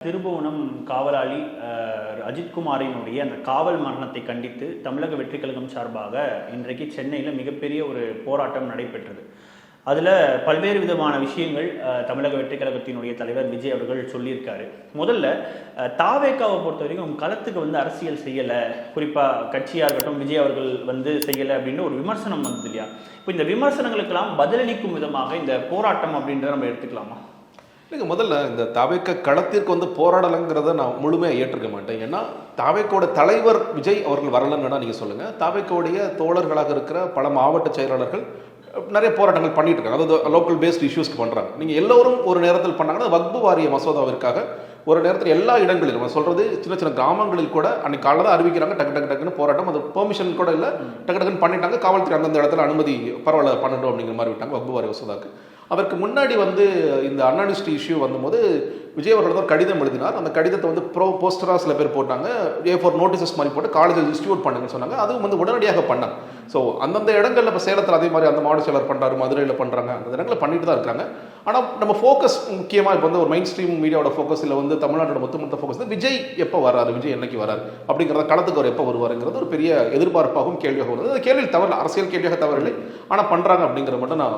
திருபுவனம் காவலாளி அஹ், அஜித்குமாரினுடைய அந்த காவல் மரணத்தை கண்டித்து தமிழக வெற்றி கழகம் சார்பாக இன்றைக்கு சென்னையில் மிகப்பெரிய ஒரு போராட்டம் நடைபெற்றது. அதில் பல்வேறு விதமான விஷயங்கள் தமிழக வெற்றி கழகத்தினுடைய தலைவர் விஜய் அவர்கள் சொல்லியிருக்காரு. முதல்ல தாவேக்காவை பொறுத்த வரைக்கும் களத்துக்கு வந்து அரசியல் செய்யலை. குறிப்பாக கட்சியாக இருக்கட்டும் விஜய் அவர்கள் வந்து செய்யலை அப்படின்னு ஒரு விமர்சனம் வந்தது இல்லையா? இப்போ இந்த விமர்சனங்களுக்கெல்லாம் பதிலளிக்கும் விதமாக இந்த போராட்டம் அப்படின்றத நம்ம எடுத்துக்கலாமா? இல்லைங்க முதல்ல இந்த தாவேக்க களத்திற்கு வந்து போராடலைங்கிறத நான் முழுமையாக ஏற்றுக்க மாட்டேன். ஏன்னா தாவேக்கோட தலைவர் விஜய் அவர்கள் வரலன்னு வேணால் நீங்கள் சொல்லுங்கள் தாவேக்கோடைய தோழர்களாக இருக்கிற பல மாவட்ட செயலாளர்கள் நிறைய போராட்டங்கள் பண்ணிட்டு இருக்காங்க. அதாவது லோக்கல் பேஸ்ட் இஷ்யூஸ்க்கு பண்ணுறாங்க நீங்கள் எல்லோரும் ஒரு நேரத்தில் பண்ணாங்கன்னா வக்பு வாரிய மசோதாவிற்காக ஒரு நேரத்தில் எல்லா இடங்களிலும் நம்ம சொல்றது சின்ன சின்ன கிராமங்களில் கூட அன்னைக்கு காலையில் தான் அறிவிக்கிறாங்க டக்கு டக்கு டக்குன்னு போராட்டம். அது பெர்மிஷன் கூட இல்லை. டக்கு டக்குன்னு பண்ணிட்டாங்க. காவல்துறை அந்தந்த இடத்துல அனுமதி பரவாயில்ல பண்ணட்டும் அப்படிங்கிற மாதிரி விட்டாங்க வக்பு வாரிய மசோதாக்கு அதற்கு முன்னாடி வந்து இந்த அன்னானிஸ்ட் இஷ்யூ வந்தபோது விஜய் அவர்கள் தான் கடிதம் எழுதினார். அந்த கடிதத்தை வந்து ப்ரோ போஸ்டராக சில பேர் போட்டாங்க. ஏ ஃபோர் நோட்டீசஸ் மாதிரி போட்டு காலேஜில் டிஸ்ட்ரிபியூட் பண்ணுங்கன்னு சொன்னாங்க. அதுவும் வந்து உடனடியாக பண்ணாங்க. ஸோ அந்தந்த இடங்கள்ல இப்போ சேலத்தில் அதே மாதிரி அந்த மாவட்ட செயலர் பண்ணுறாரு மதுரையில் பண்ணுறாங்க அந்த இடங்களில் பண்ணிட்டு தான் இருக்காங்க. ஆனால் நம்ம ஃபோக்கஸ் முக்கியமாக இப்போ வந்து ஒரு மெயின் ஸ்ட்ரீம் மீடியாவோட ஃபோக்கஸ் இல்லை வந்து தமிழ்நாட்டோட ஒட்டுமொத்த ஃபோக்கஸ் வந்து விஜய் எப்போ வராரு விஜய் என்னைக்கு வராரு அப்படிங்கிறத களத்துக்கு அவர் எப்போ வருவாருங்கிறது ஒரு பெரிய எதிர்பார்ப்பாகவும் கேள்வியாக வருது அந்த கேள்வியில் தவறு அரசியல் கேள்வியாக தவறில்லை. ஆனால் பண்ணுறாங்க அப்படிங்கிறத மட்டும் நான்